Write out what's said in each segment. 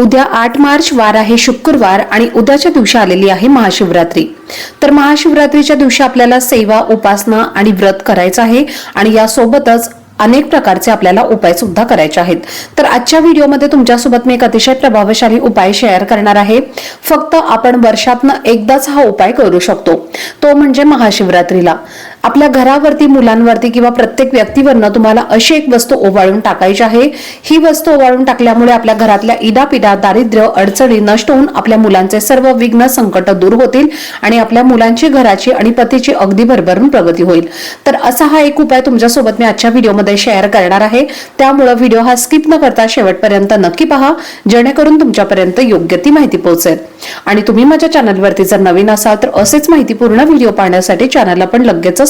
उद्या आठ मार्च वार आहे शुक्रवार आणि उद्याच्या दिवशी आलेली आहे महाशिवरात्री. तर महाशिवरात्रीच्या दिवशी आपल्याला सेवा उपासना आणि व्रत करायचं आहे आणि यासोबतच अनेक प्रकारचे आपल्याला उपाय सुद्धा करायचे आहेत. तर आजच्या व्हिडिओमध्ये तुमच्यासोबत मी एक अतिशय प्रभावशाली उपाय शेअर करणार आहे. फक्त आपण वर्षातनं एकदाच हा उपाय करू शकतो. तो म्हणजे महाशिवरात्रीला. आपल्या घरावरती मुलांवरती किंवा प्रत्येक व्यक्तीवरनं तुम्हाला अशी एक वस्तू ओवाळून टाकायची आहे. ही वस्तू ओवाळून टाकल्यामुळे आपल्या घरातल्या इडापिडा दारिद्र्य अडचणी नष्ट होऊन आपल्या मुलांचे सर्व विघ्न संकट दूर होतील आणि आपल्या मुलांची घराची आणि पतीची अगदी भरभरून प्रगती होईल. तर असा हा एक उपाय तुमच्यासोबत मी आजच्या व्हिडिओमध्ये शेअर करणार आहे. त्यामुळे व्हिडिओ हा स्किप न करता शेवटपर्यंत नक्की पहा जेणेकरून तुमच्यापर्यंत योग्य ती माहिती पोहोचेल. आणि तुम्ही माझ्या चॅनलवरती जर नवीन असाल तर असेच माहितीपूर्ण व्हिडिओ पाहण्यासाठी चॅनलला पण लगेचच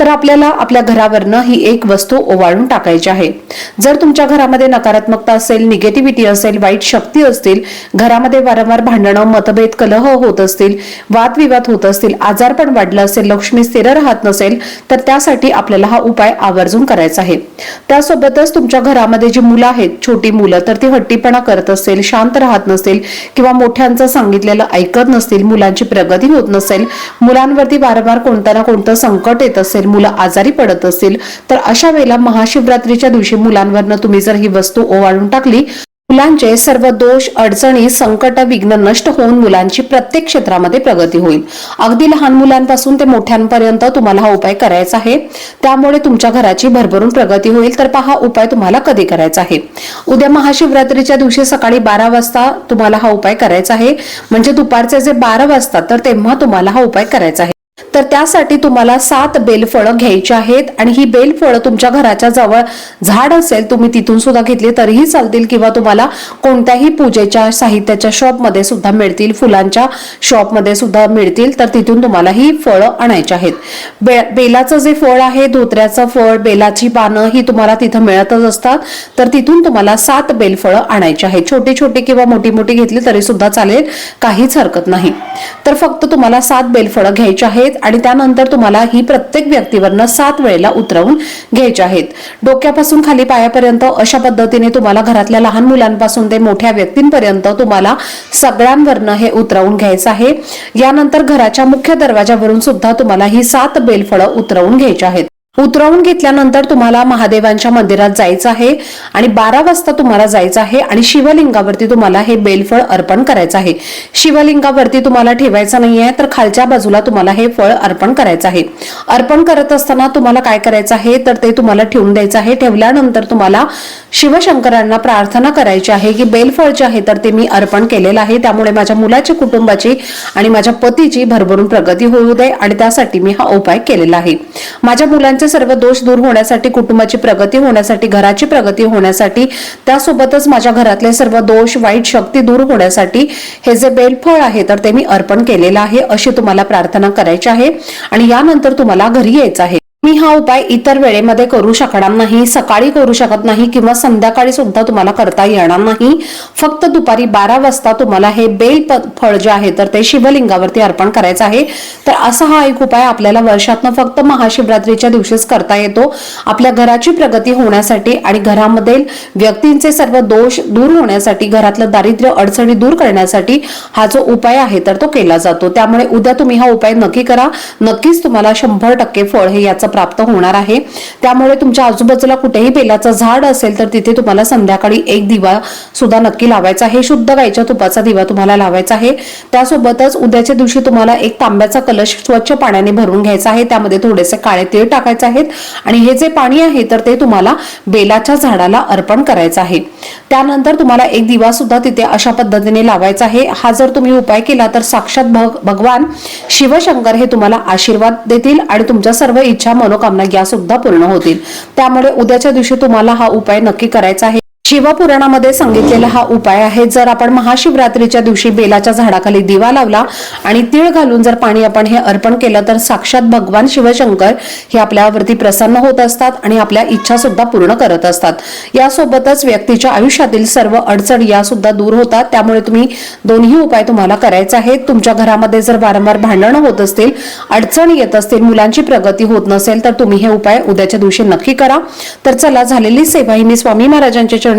तर आपल्याला आपल्या घरावरनं ही एक वस्तू ओवाळून टाकायची आहे. जर तुमच्या घरामध्ये नकारात्मकता असेल निगेटिव्हिटी असेल वाईट शक्ती असतील घरामध्ये वारंवार भांडणं मतभेद कलह होत असतील वादविवाद होत असतील आजार पण वाढलं असेल लक्ष्मी स्थिर राहत नसेल तर त्यासाठी आपल्याला हा उपाय आवर्जून करायचा आहे. त्यासोबतच तुमच्या घरामध्ये जी मुलं आहेत छोटी मुलं तर ती हट्टीपणा करत असेल शांत राहत नसेल किंवा मोठ्यांचं सांगितलेलं ऐकत नसतील मुलांची प्रगती होत नसेल मुलांवरती वारंवार कोणतं ना कोणतं संकट येत असेल मुलं आजारी पडत असतील तर अशा वेळेला महाशिवरात्रीच्या दिवशी मुलांवरनं तुम्ही जर ही वस्तू ओवाळून टाकली मुलांचे सर्व दोष अडचणी संकट विघ्न नष्ट होऊन मुलांची प्रत्येक क्षेत्रामध्ये प्रगती होईल. अगदी लहान मुलांपासून ते मोठ्यांपर्यंत तुम्हाला हा उपाय करायचा आहे. त्यामुळे तुमच्या घराची भरभरून प्रगती होईल. तर पहा उपाय तुम्हाला कधी करायचा आहे? उद्या महाशिवरात्रीच्या दिवशी सकाळी बारा वाजता तुम्हाला हा उपाय करायचा आहे. म्हणजे दुपारचे जे बारा वाजता तर तेव्हा तुम्हाला हा उपाय करायचा आहे. तर त्यासाठी तुम्हाला सात बेलफळं घ्यायची आहेत. आणि ही बेलफळं तुमच्या घराच्या जवळ झाड असेल तुम्ही तिथून सुद्धा घेतली तरीही चालतील किंवा तुम्हाला कोणत्याही पूजेच्या साहित्याच्या शॉपमध्ये सुद्धा मिळतील फुलांच्या शॉपमध्ये सुद्धा मिळतील तर तिथून तुम्हाला ही फळं आणायची आहेत. बे बेलाचं जे फळ आहे धोत्र्याचं फळ बेलाची पानं ही तुम्हाला तिथं मिळतच असतात. तर तिथून तुम्हाला सात बेलफळं आणायची आहेत. छोटी छोटी किंवा मोठी मोठी घेतली तरी सुद्धा चालेल काहीच हरकत नाही. तर फक्त तुम्हाला सात बेलफळं घ्यायची आहेत. आणि त्यानंतर तुम्हाला ही प्रत्येक व्यक्तीवरनं सात वेळेला उतरवून घ्यायचे आहेत. डोक्यापासून खाली पायापर्यंत अशा पद्धतीने तुम्हाला घरातल्या लहान मुलांपासून ते मोठ्या व्यक्तींपर्यंत तुम्हाला सगळ्यांवरनं हे उतरवून घ्यायचं आहे. यानंतर घराच्या मुख्य दरवाजावरून सुद्धा तुम्हाला ही सात बेलफळं उतरवून घ्यायची आहेत. उतरवून घेतल्यानंतर तुम्हाला महादेवांच्या मंदिरात जायचं आहे आणि बारा वाजता तुम्हाला जायचं आहे आणि शिवलिंगावरती तुम्हाला हे बेलफळ अर्पण करायचं आहे. शिवलिंगावरती तुम्हाला ठेवायचं नाही आहे तर खालच्या बाजूला तुम्हाला हे फळ अर्पण करायचं आहे. अर्पण करत असताना तुम्हाला काय करायचं आहे तर ते तुम्हाला ठेवून द्यायचं आहे. ठेवल्यानंतर तुम्हाला शिवशंकरांना प्रार्थना करायची आहे की बेलफळ जे आहे तर ते मी अर्पण केलेलं आहे. त्यामुळे माझ्या मुलाची कुटुंबाची आणि माझ्या पतीची भरभरून प्रगती होऊ दे आणि त्यासाठी मी हा उपाय केलेला आहे. माझ्या मुलांचे सर्व दोष दूर होण्यासाठी कुटुंबाची प्रगती होण्यासाठी घराची प्रगती होण्यासाठी त्यासोबतच माझ्या घरातले सर्व दोष वाईट शक्ती दूर होण्यासाठी हे जे बेलफळ आहे तर ते मी अर्पण केलेलं आहे अशी तुम्हाला प्रार्थना करायची आहे. आणि यानंतर तुम्हाला घरी यायचं आहे. मी हा उपाय इतर वेळेमध्ये करू शकणार नाही सकाळी करू शकत नाही किंवा संध्याकाळी सुद्धा तुम्हाला करता येणार नाही. फक्त दुपारी बारा वाजता तुम्हाला हे बेल फळ जे आहे तर ते शिवलिंगावरती अर्पण करायचं आहे. तर असा हा एक उपाय आपल्याला वर्षातनं फक्त महाशिवरात्रीच्या दिवशीच करता येतो. आपल्या घराची प्रगती होण्यासाठी आणि घरामधील व्यक्तींचे सर्व दोष दूर होण्यासाठी घरातलं दारिद्र्य अडचणी दूर करण्यासाठी हा जो उपाय आहे तर तो केला जातो. त्यामुळे उद्या तुम्ही हा उपाय नक्की करा. नक्कीच तुम्हाला शंभर टक्के फळ हे याचं प्राप्त होणार आहे. त्यामुळे तुमच्या आजूबाजूला कुठेही बेलाचं झाड असेल तर तिथे तुम्हाला संध्याकाळी एक दिवा सुद्धा नक्की लावायचा आहे. शुद्ध गाईच्या तुपाचा दिवा तुम्हाला लावायचा आहे. त्यासोबतच उद्याच्या दिवशी तुम्हाला एक तांब्याचा कलश स्वच्छ पाण्याने भरून घ्यायचा आहे. त्यामध्ये थोडेसे काळे तीळ टाकायचे आहेत आणि हे जे पाणी आहे तर ते तुम्हाला बेलाच्या झाडाला अर्पण करायचं आहे. त्यानंतर तुम्हाला एक दिवा सुद्धा तिथे अशा पद्धतीने लावायचा आहे. हा जर तुम्ही उपाय केला तर साक्षात भग- भगवान शिवशंकर हे तुम्हाला आशीर्वाद देतील आणि तुमच्या सर्व इच्छा मनोकामना या सुद्धा पूर्ण होतील. त्यामुळे उद्याच्या दिवशी तुम्हाला हा उपाय नक्की करायचा आहे. शिवपुराणामध्ये सांगितलेला हा उपाय आहे. जर आपण महाशिवरात्रीच्या दिवशी बेलाच्या झाडाखाली दिवा लावला आणि तीळ घालून जर पाणी आपण हे अर्पण केलं तर साक्षात भगवान शिवशंकर हे आपल्यावरती प्रसन्न होत असतात आणि आपल्या इच्छा सुद्धा पूर्ण करत असतात. यासोबतच व्यक्तीच्या आयुष्यातील सर्व अडचण या सुद्धा दूर होतात. त्यामुळे तुम्ही दोन्ही उपाय तुम्हाला करायचे आहेत. तुमच्या घरामध्ये जर वारंवार भांडणं होत असतील अडचणी येत असतील मुलांची प्रगती होत नसेल तर तुम्ही हे उपाय उद्याच्या दिवशी नक्की करा. तर चला झालेली सेवा ही मी स्वामी महाराजांच्या चरणी